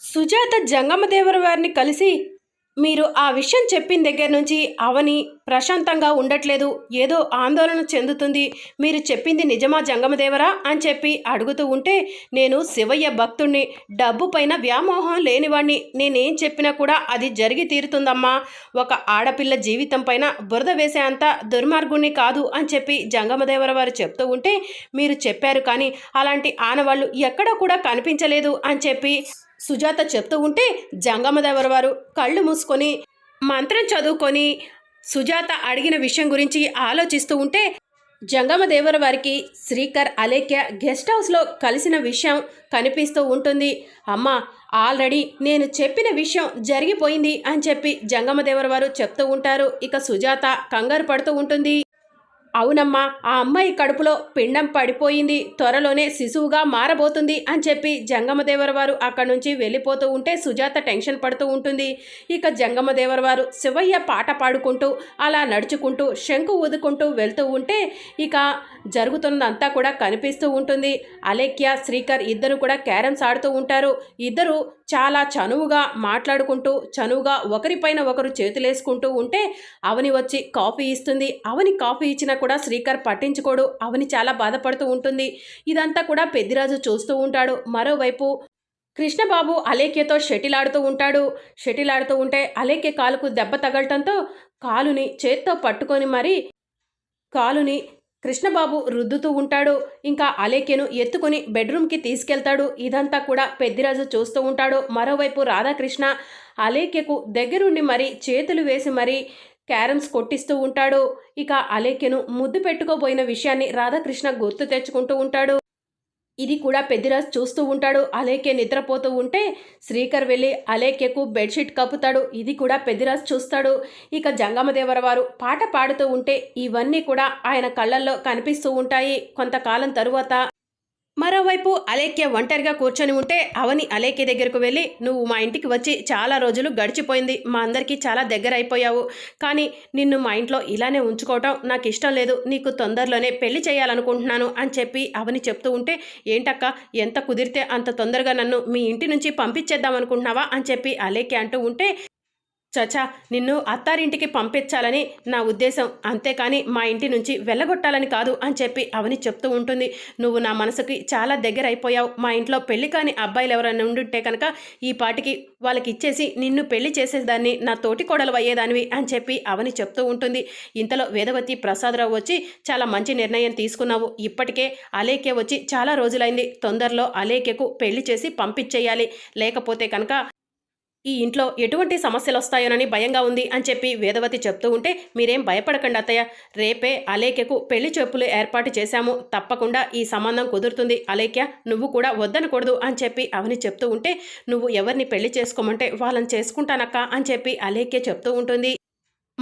సుజాత జంగమదేవర వారిని కలిసి మీరు ఆ విషయం చెప్పిన దగ్గర నుంచి అవని ప్రశాంతంగా ఉండట్లేదు. ఏదో ఆందోళన చెందుతుంది. మీరు చెప్పింది నిజమా జంగమదేవరా? అని చెప్పి అడుగుతూ ఉంటే నేను శివయ్య భక్తుణ్ణి. డబ్బు పైన వ్యామోహం లేనివాణ్ణి. నేనేం చెప్పినా కూడా అది జరిగి తీరుతుందమ్మా. ఒక ఆడపిల్ల జీవితం పైన బురద వేసే అంత దుర్మార్గుణ్ణి కాదు అని చెప్పి జంగమదేవర వారు చెప్తూ ఉంటే మీరు చెప్పారు కానీ అలాంటి ఆనవాళ్ళు ఎక్కడా కూడా కనిపించలేదు అని చెప్పి సుజాత చెప్తూ ఉంటే జంగమదేవర వారు కళ్ళు మూసుకొని మంత్రం చదువుకొని సుజాత అడిగిన విషయం గురించి ఆలోచిస్తూ ఉంటే జంగమదేవర వారికి శ్రీకర్ అలేఖ్య గెస్ట్ హౌస్లో కలిసిన విషయం కనిపిస్తూ ఉంటుంది. అమ్మ ఆల్రెడీ నేను చెప్పిన విషయం జరిగిపోయింది అని చెప్పి జంగమదేవర వారు చెప్తూ ఉంటారు. ఇక సుజాత కంగారు పడుతూ ఉంటుంది. అవునమ్మా ఆ అమ్మాయి కడుపులో పిండం పడిపోయింది. త్వరలోనే శిశువుగా మారబోతుంది అని చెప్పి జంగమదేవర వారు అక్కడి నుంచి వెళ్ళిపోతూ ఉంటే సుజాత టెన్షన్ పడుతూ ఉంటుంది. ఇక జంగమదేవర వారు శివయ్య పాట పాడుకుంటూ అలా నడుచుకుంటూ శంకు ఊదుకుంటూ వెళ్తూ ఉంటే ఇక జరుగుతున్నదంతా కూడా కనిపిస్తూ ఉంటుంది. అలేఖ్య శ్రీకర్ ఇద్దరు కూడా క్యారమ్స్ ఆడుతూ ఉంటారు. ఇద్దరు చాలా చనువుగా మాట్లాడుకుంటూ చనువుగా ఒకరిపైన ఒకరు చేతులేసుకుంటూ ఉంటే అవని వచ్చి కాఫీ ఇస్తుంది. అవని కాఫీ ఇచ్చినా కూడా శ్రీకర్ పట్టించుకోడు. అవని చాలా బాధపడుతూ ఉంటుంది. ఇదంతా కూడా పెద్దిరాజు చూస్తూ ఉంటాడు. మరోవైపు కృష్ణబాబు అలేఖ్యతో షటిల్ ఆడుతూ ఉంటాడు. షటిల్ ఆడుతూ ఉంటే అలేఖ్య కాలుకు దెబ్బ తగలటంతో కాలుని చేత్తో పట్టుకొని మరీ కాలుని కృష్ణబాబు రుద్దుతూ ఉంటాడు. ఇంకా అలేఖ్యను ఎత్తుకొని బెడ్రూమ్కి తీసుకెళ్తాడు. ఇదంతా కూడా పెద్దిరాజు చూస్తూ ఉంటాడు. మరోవైపు రాధాకృష్ణ అలేఖ్యకు దగ్గరుండి మరీ చేతులు వేసి మరీ క్యారమ్స్ కొట్టిస్తూ ఉంటాడు. ఇక అలేఖ్యను ముద్దు పెట్టుకోబోయిన విషయాన్ని రాధాకృష్ణ గుర్తు తెచ్చుకుంటూ ఉంటాడు. ఇది కూడా పెద్దిరాజ్ చూస్తూ ఉంటాడు. అలేఖ్య నిద్రపోతూ ఉంటే శ్రీకర్ వెళ్ళి అలేకేకు బెడ్షీట్ కప్పుతాడు. ఇది కూడా పెద్దిరాజ్ చూస్తాడు. ఇక జంగమదేవర వారు పాట పాడుతూ ఉంటే ఇవన్నీ కూడా ఆయన కళ్ళల్లో కనిపిస్తూ ఉంటాయి. కొంతకాలం తరువాత మరోవైపు అలేఖ్య ఒంటరిగా కూర్చొని ఉంటే అవని అలేఖ్య దగ్గరకు వెళ్ళి నువ్వు మా ఇంటికి వచ్చి చాలా రోజులు గడిచిపోయింది. మా అందరికీ చాలా దగ్గర అయిపోయావు కానీ నిన్ను మా ఇంట్లో ఇలానే ఉంచుకోవటం నాకు ఇష్టం లేదు. నీకు తొందరలోనే పెళ్ళి చేయాలనుకుంటున్నాను అని చెప్పి అవని చెప్తూ ఉంటే ఏంటక్క ఎంత కుదిరితే అంత తొందరగా నన్ను మీ ఇంటి నుంచి పంపించేద్దాం అనుకుంటున్నావా అని చెప్పి అలేఖ్య అంటూ ఉంటే చచా నిన్ను అత్తారింటికి పంపించాలని నా ఉద్దేశం. అంతేకాని మా ఇంటి నుంచి వెళ్ళగొట్టాలని కాదు అని చెప్పి అవని చెప్తూ ఉంటుంది. నువ్వు నా మనసుకి చాలా దగ్గర అయిపోయావు మా ఇంట్లో పెళ్ళి కాని అబ్బాయిలు ఎవరైనా ఉండుంటే కనుక ఈ పాటికి వాళ్ళకి ఇచ్చేసి నిన్ను పెళ్ళి చేసేదాన్ని నా తోటి కోడలు అయ్యేదానివి అని చెప్పి అవని చెప్తూ ఉంటుంది. ఇంతలో వేదవతి ప్రసాదరావు వచ్చి చాలా మంచి నిర్ణయం తీసుకున్నావు. ఇప్పటికే అలేఖ్య వచ్చి చాలా రోజులైంది. తొందరలో అలేఖ్యకు పెళ్ళి చేసి పంపించేయాలి. లేకపోతే కనుక ఈ ఇంట్లో ఎటువంటి సమస్యలు వస్తాయోనని భయంగా ఉంది అని చెప్పి వేదవతి చెప్తూ ఉంటే మీరేం భయపడకండి అత్తయ్య. రేపే అలేఖ్యకు పెళ్ళి చెప్పులు ఏర్పాటు చేశాము. తప్పకుండా ఈ సంబంధం కుదురుతుంది. అలేఖ్య నువ్వు కూడా వద్దనకూడదు అని చెప్పి అవని చెప్తూ ఉంటే నువ్వు ఎవరిని పెళ్ళి చేసుకోమంటే వాళ్ళని చేసుకుంటానక్క అని చెప్పి అలేఖ్య చెప్తూ ఉంటుంది.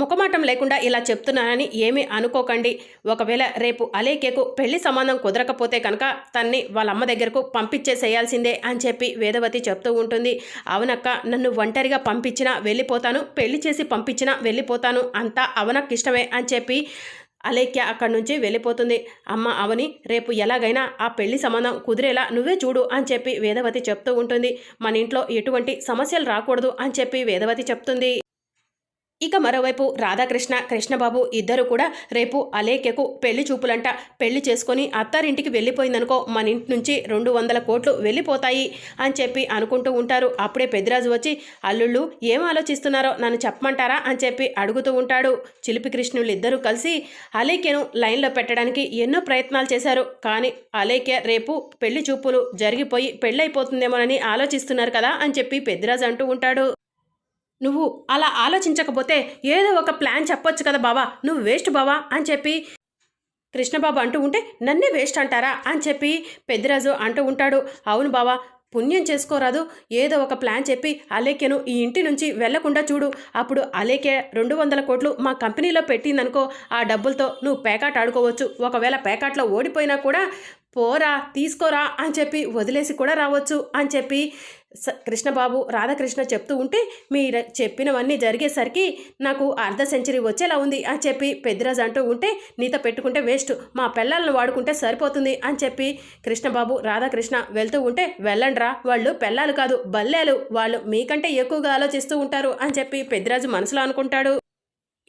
ముఖమాటం లేకుండా ఇలా చెప్తున్నానని ఏమీ అనుకోకండి. ఒకవేళ రేపు అలేఖ్యకు పెళ్ళి సంబంధం కుదరకపోతే కనుక తన్ని వాళ్ళ అమ్మ దగ్గరకు పంపించేసేయాల్సిందే అని చెప్పి వేదవతి చెప్తూ ఉంటుంది. అవునక్క నన్ను ఒంటరిగా పంపించినా వెళ్ళిపోతాను పెళ్ళి చేసి పంపించినా వెళ్ళిపోతాను అంతా అవనక్క ఇష్టమే అని చెప్పి అలేఖ్య అక్కడి నుంచి వెళ్ళిపోతుంది. అమ్మ అవని రేపు ఎలాగైనా ఆ పెళ్ళి సంబంధం కుదిరేలా నువ్వే చూడు అని చెప్పి వేదవతి చెప్తూ ఉంటుంది. మన ఇంట్లో ఎటువంటి సమస్యలు రాకూడదు అని చెప్పి వేదవతి చెప్తుంది. ఇక మరోవైపు రాధాకృష్ణ కృష్ణబాబు ఇద్దరు కూడా రేపు అలేఖ్యకు పెళ్ళి చూపులంట. పెళ్ళి చేసుకొని అత్తారింటికి వెళ్ళిపోయిందనుకో మన ఇంటి నుంచి రెండు వందల కోట్లు వెళ్ళిపోతాయి అని చెప్పి అనుకుంటూ ఉంటారు. అప్పుడే పెద్దిరాజు వచ్చి అల్లుళ్ళు ఏం ఆలోచిస్తున్నారో నన్ను చెప్పమంటారా? అని చెప్పి అడుగుతూ ఉంటాడు. చిలిపి కృష్ణులు ఇద్దరూ కలిసి అలేఖ్యను లైన్లో పెట్టడానికి ఎన్నో ప్రయత్నాలు చేశారు. కానీ అలేఖ్య రేపు పెళ్ళి చూపులు జరిగిపోయి పెళ్ళైపోతుందేమోనని ఆలోచిస్తున్నారు కదా అని చెప్పి పెద్దిరాజు అంటూ ఉంటాడు. నువ్వు అలా ఆలోచించకపోతే ఏదో ఒక ప్లాన్ చెప్పొచ్చు కదా బావా. నువ్వు వేస్ట్ బావా అని చెప్పి కృష్ణబాబు అంటూ ఉంటే నన్నే వేస్ట్ అంటారా అని చెప్పి పెద్దిరాజు అంటూ ఉంటాడు. అవును బావా పుణ్యం చేసుకోరాదు. ఏదో ఒక ప్లాన్ చెప్పి అలేఖ్యను ఈ ఇంటి నుంచి వెళ్ళకుండా చూడు. అప్పుడు అలేఖ్య రెండు వందల కోట్లు మా కంపెనీలో పెట్టిందనుకో ఆ డబ్బులతో నువ్వు పేకాట ఆడుకోవచ్చు. ఒకవేళ పేకాట్లో ఓడిపోయినా కూడా పోరా తీసుకోరా అని చెప్పి వదిలేసి కూడా రావచ్చు అని చెప్పి కృష్ణబాబు రాధాకృష్ణ చెప్తూ ఉంటే మీరు చెప్పినవన్నీ జరిగేసరికి నాకు అర్ధ సెంచరీ వచ్చేలా ఉంది అని చెప్పి పెద్దిరాజు అంటూ ఉంటే నీతో పెట్టుకుంటే వేస్ట్ మా పిల్లలను వాడుకుంటే సరిపోతుంది అని చెప్పి కృష్ణబాబు రాధాకృష్ణ వెళ్తూ ఉంటే వెళ్ళండ్రా వాళ్ళు పిల్లలు కాదు బల్లేలు వాళ్ళు మీకంటే ఎక్కువగా ఆలోచిస్తూ ఉంటారు అని చెప్పి పెద్దిరాజు మనసులో అనుకుంటాడు.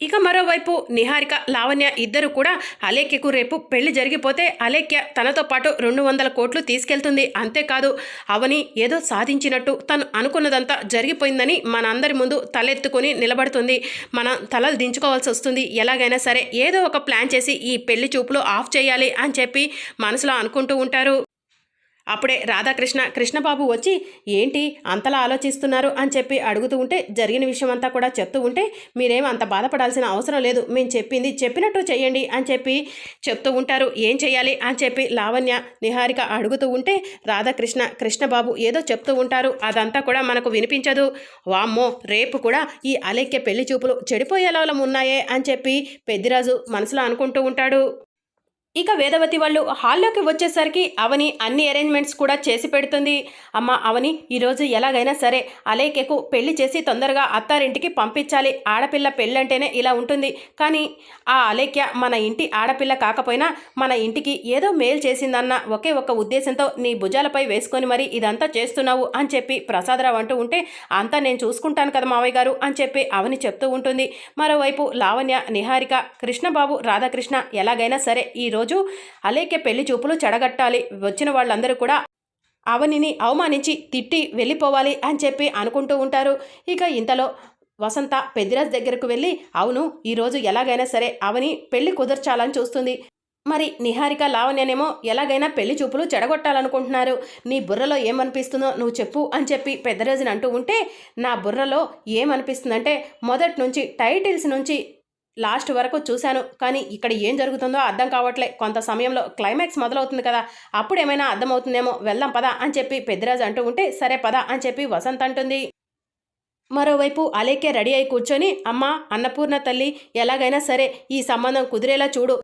ఇక మరోవైపు నిహారిక లావణ్య ఇద్దరు కూడా అలేఖ్యకు రేపు పెళ్ళి జరిగిపోతే అలేఖ్య తనతో పాటు రెండు వందల కోట్లు తీసుకెళ్తుంది. అంతేకాదు అవని ఏదో సాధించినట్టు తను అనుకున్నదంతా జరిగిపోయిందని మన అందరి ముందు తలెత్తుకొని నిలబడుతుంది. మనం తలలు దించుకోవాల్సి వస్తుంది. ఎలాగైనా సరే ఏదో ఒక ప్లాన్ చేసి ఈ పెళ్ళి చూపులు ఆఫ్ చేయాలి అని చెప్పి మనసులో అనుకుంటూ ఉంటారు. అప్పుడే రాధాకృష్ణ కృష్ణబాబు వచ్చి ఏంటి అంతలా ఆలోచిస్తున్నారు? అని చెప్పి అడుగుతూ ఉంటే జరిగిన విషయం అంతా కూడా చెప్తూ ఉంటే మీరేం అంత బాధపడాల్సిన అవసరం లేదు. మేము చెప్పింది చెప్పినట్టు చేయండి అని చెప్పి చెప్తూ ఉంటారు. ఏం చేయాలి అని చెప్పి లావణ్య నిహారిక అడుగుతూ ఉంటే రాధాకృష్ణ కృష్ణబాబు ఏదో చెప్తూ ఉంటారు. అదంతా కూడా మనకు వినిపించదు. వామ్మో! రేపు కూడా ఈ అలెక్య పెళ్ళి చూపులు చెడిపోయేలా ఉన్నాయే అని చెప్పి పెద్దిరాజు మనసులో అనుకుంటూ ఉంటాడు. ఇక వేదవతి వాళ్ళు హాల్లోకి వచ్చేసరికి అవని అన్ని అరేంజ్మెంట్స్ కూడా చేసి పెడుతుంది. అమ్మ అవని ఈరోజు ఎలాగైనా సరే అలేఖ్యకు పెళ్ళి చేసి తొందరగా అత్తారింటికి పంపించాలి. ఆడపిల్ల పెళ్ళంటేనే ఇలా ఉంటుంది. కానీ ఆ అలేఖ్య మన ఇంటి ఆడపిల్ల కాకపోయినా మన ఇంటికి ఏదో మేలు చేసిందన్న ఒకే ఒక ఉద్దేశంతో నీ భుజాలపై వేసుకొని మరి ఇదంతా చేస్తున్నావు అని చెప్పి ప్రసాదరావు అంటూ ఉంటే అంతా నేను చూసుకుంటాను కదా మావయ్య గారు అని చెప్పి అవని చెప్తూ ఉంటుంది. మరోవైపు లావణ్య నిహారిక కృష్ణబాబు రాధాకృష్ణ ఎలాగైనా సరే ఈరోజు అలేఖ్య పెళ్ళి చూపులు చెడగట్టాలి. వచ్చిన వాళ్ళందరూ కూడా అవనిని అవమానించి తిట్టి వెళ్ళిపోవాలి అని చెప్పి అనుకుంటూ ఉంటారు. ఇక ఇంతలో వసంత పెద్దిరాజ్ దగ్గరకు వెళ్ళి అవును ఈరోజు ఎలాగైనా సరే అవని పెళ్ళి కుదర్చాలని చూస్తుంది. మరి నిహారిక లావణ్యనేమో ఎలాగైనా పెళ్ళి చూపులు చెడగొట్టాలనుకుంటున్నారు. నీ బుర్రలో ఏమనిపిస్తుందో నువ్వు చెప్పు అని చెప్పి పెద్దరాజుని అంటూ ఉంటే నా బుర్రలో ఏమనిపిస్తుందంటే మొదటి నుంచి టైటిల్స్ నుంచి లాస్ట్ వరకు చూశాను. కానీ ఇక్కడ ఏం జరుగుతుందో అర్థం కావట్లే. కొంత సమయంలో క్లైమాక్స్ మొదలవుతుంది కదా. అప్పుడు ఏమైనా అర్థమవుతుందేమో వెళ్దాం పదా అని చెప్పి పెద్దరాజు అంటూ ఉంటే సరే పదా అని చెప్పి వసంత్ అంటుంది. మరోవైపు అలేకే రెడీ అయి కూర్చొని అమ్మ అన్నపూర్ణ తల్లి ఎలాగైనా సరే ఈ సంబంధం కుదిరేలా చూడు.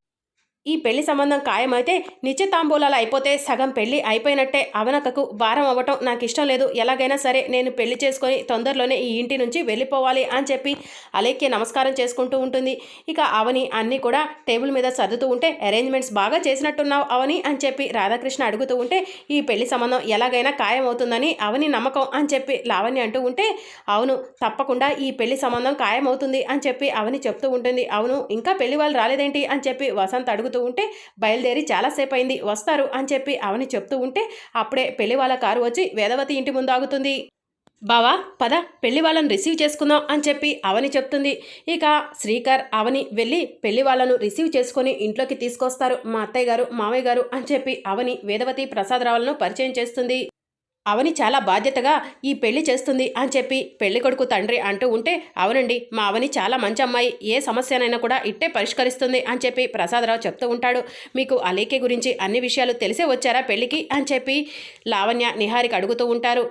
ఈ పెళ్ళి సంబంధం ఖాయమైతే నిత్యతాంబూలాలు అయిపోతే సగం పెళ్ళి అయిపోయినట్టే అవనకకు భారం అవ్వటం నాకు ఇష్టం లేదు. ఎలాగైనా సరే నేను పెళ్ళి చేసుకొని తొందరలోనే ఈ ఇంటి నుంచి వెళ్ళిపోవాలి అని చెప్పి అలేఖ్య నమస్కారం చేసుకుంటూ ఉంటుంది. ఇక అవని అన్నీ కూడా టేబుల్ మీద సర్దుతూ ఉంటే అరేంజ్మెంట్స్ బాగా చేసినట్టున్నావు అవని అని చెప్పి రాధాకృష్ణ అడుగుతూ ఉంటే ఈ పెళ్ళి సంబంధం ఎలాగైనా ఖాయం అవుతుందని అవని నమ్మకం అని చెప్పి లావణ్య అంటూ ఉంటే అవును తప్పకుండా ఈ పెళ్ళి సంబంధం ఖాయం అవుతుంది అని చెప్పి అవని చెప్తూ ఉంటుంది. అవును ఇంకా పెళ్ళి వాళ్ళు రాలేదేంటి అని చెప్పి వసంత్ అడుగుతూ ఉంటే బయలుదేరి చాలాసేపు అయింది వస్తారు అని చెప్పి అవని చెప్తూ ఉంటే అప్పుడే పెళ్ళి వాళ్ళ కారు వచ్చి వేదవతి ఇంటి ముందు ఆగుతుంది. బావా పద పెళ్ళి వాళ్ళని రిసీవ్ చేసుకుందాం అని చెప్పి అవని చెప్తుంది. ఇక శ్రీకర్ అవని వెళ్ళి పెళ్ళి వాళ్ళను రిసీవ్ చేసుకొని ఇంట్లోకి తీసుకొస్తారు. మా అత్తయ్య గారు మామయ్య గారు అని చెప్పి అవని వేదవతి ప్రసాదరావులను పరిచయం చేస్తుంది. అవని చాలా బాధ్యతగా ఈ పెళ్ళి చేస్తుంది అని చెప్పి పెళ్ళి కొడుకు తండ్రి అంటూ ఉంటే అవునండి మా అవని చాలా మంచి అమ్మాయి. ఏ సమస్యనైనా కూడా ఇట్టే పరిష్కరిస్తుంది అని చెప్పి ప్రసాదరావు చెప్తూ ఉంటాడు. మీకు అలీకే గురించి అన్ని విషయాలు తెలిసే వచ్చారా పెళ్ళికి? అని చెప్పి లావణ్య నిహారిక అడుగుతూ ఉంటారు.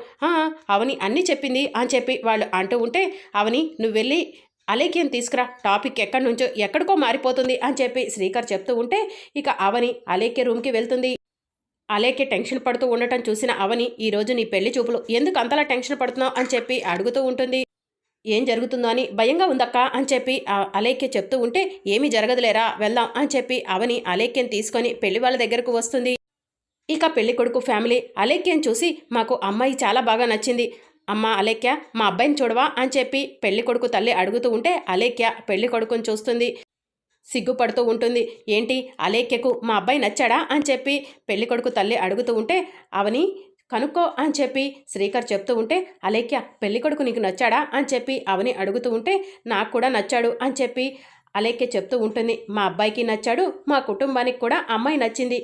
అవని అన్నీ చెప్పింది అని చెప్పి వాళ్ళు అంటూ ఉంటే అవని నువ్వు వెళ్ళి అలేఖ్యం తీసుకురా. టాపిక్ ఎక్కడి నుంచో ఎక్కడికో మారిపోతుంది అని చెప్పి శ్రీకర్ చెప్తూ ఉంటే ఇక అవని అలేఖ్య రూమ్కి వెళ్తుంది. అలేఖ్య టెన్షన్ పడుతూ ఉండటం చూసిన అవని ఈరోజు నీ పెళ్ళి చూపులు ఎందుకు అంతలా టెన్షన్ పడుతున్నావు? అని చెప్పి అడుగుతూ ఉంటుంది. ఏం జరుగుతుందో? అని భయంగా ఉందక్క? అని చెప్పి ఆ అలేఖ్య చెప్తూ ఉంటే ఏమీ జరగదులేరా వెళ్దాం అని చెప్పి అవని అలేఖ్యం తీసుకొని పెళ్ళి వాళ్ళ దగ్గరకు వస్తుంది. ఇక పెళ్ళి కొడుకు ఫ్యామిలీ అలేఖ్యం చూసి మాకు అమ్మాయి చాలా బాగా నచ్చింది. అమ్మ అలేఖ్య మా అబ్బాయిని చూడవా? అని చెప్పి పెళ్ళి కొడుకు తల్లి అడుగుతూ ఉంటే అలేఖ్య పెళ్ళి కొడుకుని చూస్తుంది. సిగ్గుపడుతూ ఉంటుంది. ఏంటి? అలేఖ్యకు మా అబ్బాయి నచ్చాడా? అని చెప్పి పెళ్ళికొడుకు తల్లి అడుగుతూ ఉంటే అవని కనుక్కో అని చెప్పి శ్రీకర్ చెప్తూ ఉంటే అలేఖ్య పెళ్ళికొడుకు నీకు నచ్చాడా? అని చెప్పి అవని అడుగుతూ ఉంటే నాకు కూడా నచ్చాడు అని చెప్పి అలేఖ్య చెప్తూ ఉంటుంది. మా అబ్బాయికి నచ్చాడు మా కుటుంబానికి కూడా అమ్మాయి నచ్చింది.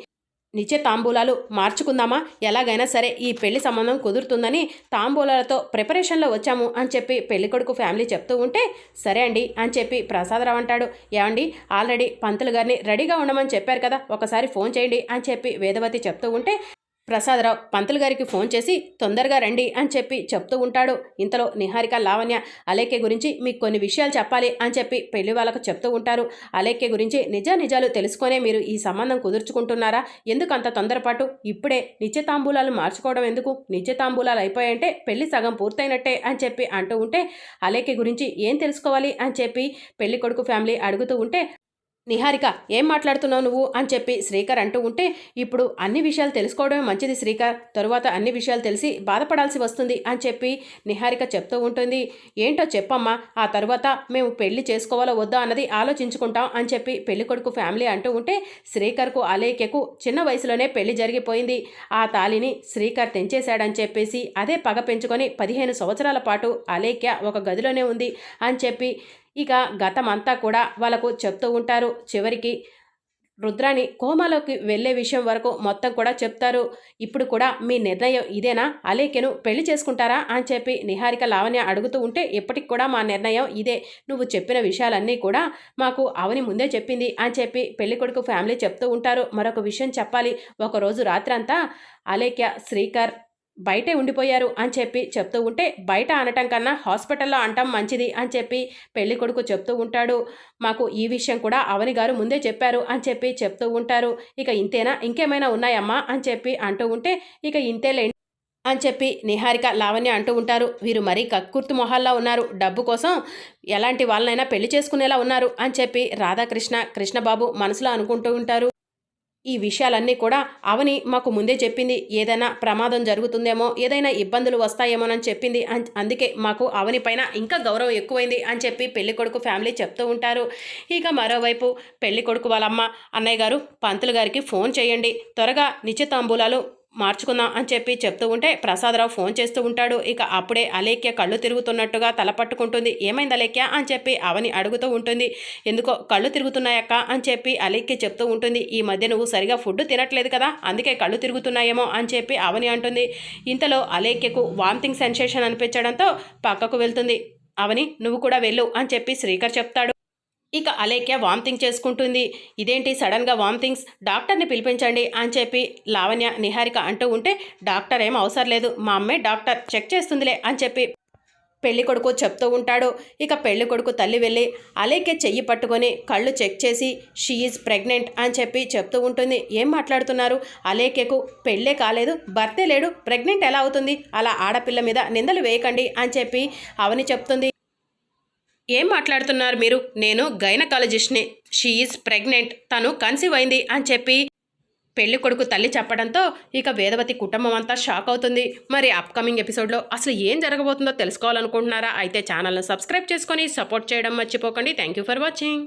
నిత్య తాంబూలాలు మార్చుకుందామా? ఎలాగైనా సరే ఈ పెళ్ళి సంబంధం కుదురుతుందని తాంబూలాలతో ప్రిపరేషన్లో వచ్చాము అని చెప్పి పెళ్ళికొడుకు ఫ్యామిలీ చెప్తూ ఉంటే సరే అండి అని చెప్పి ప్రసాదరావు అంటాడు. ఏమండి ఆల్రెడీ పంతులు గారిని రెడీగా ఉండమని చెప్పారు కదా ఒకసారి ఫోన్ చేయండి అని చెప్పి వేదవతి చెప్తూ ఉంటే ప్రసాదరావు పంతులు గారికి ఫోన్ చేసి తొందరగా రండి అని చెప్పి చెప్తూ ఉంటాడు. ఇంతలో నిహారిక లావణ్య అలేఖ్య గురించి మీకు కొన్ని విషయాలు చెప్పాలి అని చెప్పి పెళ్ళి వాళ్ళకు చెప్తూ ఉంటారు. అలేఖ్య గురించి నిజ నిజాలు తెలుసుకొనే మీరు ఈ సంబంధం కుదుర్చుకుంటున్నారా? ఎందుకు అంత తొందరపాటు? ఇప్పుడే నిత్యతాంబూలాలు మార్చుకోవడం ఎందుకు? నిత్యతాంబూలాలు అయిపోయాయంటే పెళ్ళి సగం పూర్తయినట్టే అని చెప్పి అంటూ ఉంటే అలేఖ్య గురించి ఏం తెలుసుకోవాలి అని చెప్పి పెళ్ళి కొడుకు ఫ్యామిలీ అడుగుతూ ఉంటే నిహారిక ఏం మాట్లాడుతున్నావు నువ్వు? అని చెప్పి శ్రీకర్ అంటూ ఉంటే ఇప్పుడు అన్ని విషయాలు తెలుసుకోవడమే మంచిది శ్రీకర్. తరువాత అన్ని విషయాలు తెలిసి బాధపడాల్సి వస్తుంది అని చెప్పి నిహారిక చెప్తూ ఉంటుంది. ఏంటో చెప్పమ్మా ఆ తర్వాత మేము పెళ్ళి చేసుకోవాలో వద్దా అన్నది ఆలోచించుకుంటాం అని చెప్పి పెళ్ళి కొడుకు ఫ్యామిలీ అంటూ ఉంటే శ్రీకర్కు అలేఖ్యకు చిన్న వయసులోనే పెళ్ళి జరిగిపోయింది. ఆ తాలిని శ్రీకర్ తెంచేశాడని చెప్పేసి అదే పగ పెంచుకొని పదిహేను సంవత్సరాల పాటు అలేఖ్య ఒక గదిలోనే ఉంది అని చెప్పి ఇక గతమంతా కూడా వాళ్ళకు చెప్తూ ఉంటారు. చివరికి రుద్రాని కోమాలోకి వెళ్ళే విషయం వరకు మొత్తం కూడా చెప్తారు. ఇప్పుడు కూడా మీ నిర్ణయం ఇదేనా? అలేఖ్యను పెళ్ళి చేసుకుంటారా? అని చెప్పి నిహారిక లావణ్య అడుగుతూ ఉంటే ఇప్పటికి కూడా మా నిర్ణయం ఇదే. నువ్వు చెప్పిన విషయాలన్నీ కూడా మాకు అవని ముందే చెప్పింది అని చెప్పి పెళ్ళి కొడుకు ఫ్యామిలీ చెప్తూ ఉంటారు. మరొక విషయం చెప్పాలి. ఒకరోజు రాత్రంతా అలేఖ్య శ్రీకర్ బయటే ఉండిపోయారు అని చెప్పి చెప్తూ ఉంటే బయట అనటం కన్నా హాస్పిటల్లో అంటాం మంచిది అని చెప్పి పెళ్ళి కొడుకు చెప్తూ ఉంటాడు. మాకు ఈ విషయం కూడా అవని గారు ముందే చెప్పారు అని చెప్పి చెప్తూ ఉంటారు. ఇక ఇంతేనా? ఇంకేమైనా ఉన్నాయమ్మా? అని చెప్పి అంటూ ఉంటే ఇక ఇంతేలే అని చెప్పి నిహారిక లావణ్య అంటూ ఉంటారు. వీరు మరీ కక్కుర్తి మొహాల్లో ఉన్నారు. డబ్బు కోసం ఎలాంటి వాళ్ళనైనా పెళ్ళి చేసుకునేలా ఉన్నారు అని చెప్పి రాధాకృష్ణ కృష్ణబాబు మనసులో అనుకుంటూ ఉంటారు. ఈ విషయాలన్నీ కూడా అవని మాకు ముందే చెప్పింది. ఏదైనా ప్రమాదం జరుగుతుందేమో ఏదైనా ఇబ్బందులు వస్తాయేమోనని చెప్పింది. అన్- అందుకే మాకు అవని పైన ఇంకా గౌరవం ఎక్కువైంది అని చెప్పి పెళ్ళి కొడుకు ఫ్యామిలీ చెప్తూ ఉంటారు. ఇక మరోవైపు పెళ్ళి కొడుకు వాళ్ళమ్మ అన్నయ్య గారు పంతులు గారికి ఫోన్ చేయండి. త్వరగా నిశ్చితాంబూలాలు మార్చుకుందాం అని చెప్పి చెప్తూ ఉంటే ప్రసాదరావు ఫోన్ చేస్తూ ఉంటాడు. ఇక అప్పుడే అలేఖ్య కళ్ళు తిరుగుతున్నట్టుగా తల పట్టుకుంటుంది. ఏమైంది అలేఖ్య? అని చెప్పి అవని అడుగుతూ ఉంటుంది. ఎందుకో కళ్ళు తిరుగుతున్నాయక్క? అని చెప్పి అలేఖ్య చెప్తూ ఉంటుంది. ఈ మధ్య నువ్వు సరిగా ఫుడ్ తినట్లేదు కదా? అందుకే కళ్ళు తిరుగుతున్నాయేమో అని చెప్పి అవని అంటుంది. ఇంతలో అలేఖ్యకు వామిటింగ్ సెన్సేషన్ అనిపించడంతో పక్కకు వెళ్తుంది. అవని నువ్వు కూడా వెళ్ళు అని చెప్పి శ్రీకర్ చెప్తాడు. ఇక అలేఖ్య వామిటింగ్ చేసుకుంటుంది. ఇదేంటి సడన్గా వామిటింగ్స్ డాక్టర్ని పిలిపించండి అని చెప్పి లావణ్య నిహారిక అంటూ ఉంటే డాక్టర్ ఏం అవసరం లేదు మా అమ్మే డాక్టర్ చెక్ చేస్తుందిలే అని చెప్పి పెళ్ళి కొడుకు చెప్తూ ఉంటాడు. ఇక పెళ్ళి కొడుకు తల్లి వెళ్ళి అలేకే చెయ్యి పట్టుకొని కళ్ళు చెక్ చేసి షీ ఈజ్ ప్రెగ్నెంట్ అని చెప్పి చెప్తూ ఉంటుంది. ఏం మాట్లాడుతున్నారు? అలేఖ్యకు పెళ్ళే కాలేదు భర్తే లేడు ప్రెగ్నెంట్ ఎలా అవుతుంది? అలా ఆడపిల్ల మీద నిందలు వేయకండి అని చెప్పి అవని చెప్తుంది. ఏం మాట్లాడుతున్నారు మీరు? నేను గైనకాలజిస్ట్ని. She is pregnant. తను కన్సీవ్ అయింది అని చెప్పి పెళ్ళి కొడుకు తల్లి చెప్పడంతో ఇక వేదవతి కుటుంబం అంతా షాక్ అవుతుంది. మరి అప్కమింగ్ ఎపిసోడ్లో అసలు ఏం జరగబోతుందో తెలుసుకోవాలనుకుంటున్నారా? అయితే ఛానల్ను సబ్స్క్రైబ్ చేసుకొని సపోర్ట్ చేయడం మర్చిపోకండి. Thank you for watching.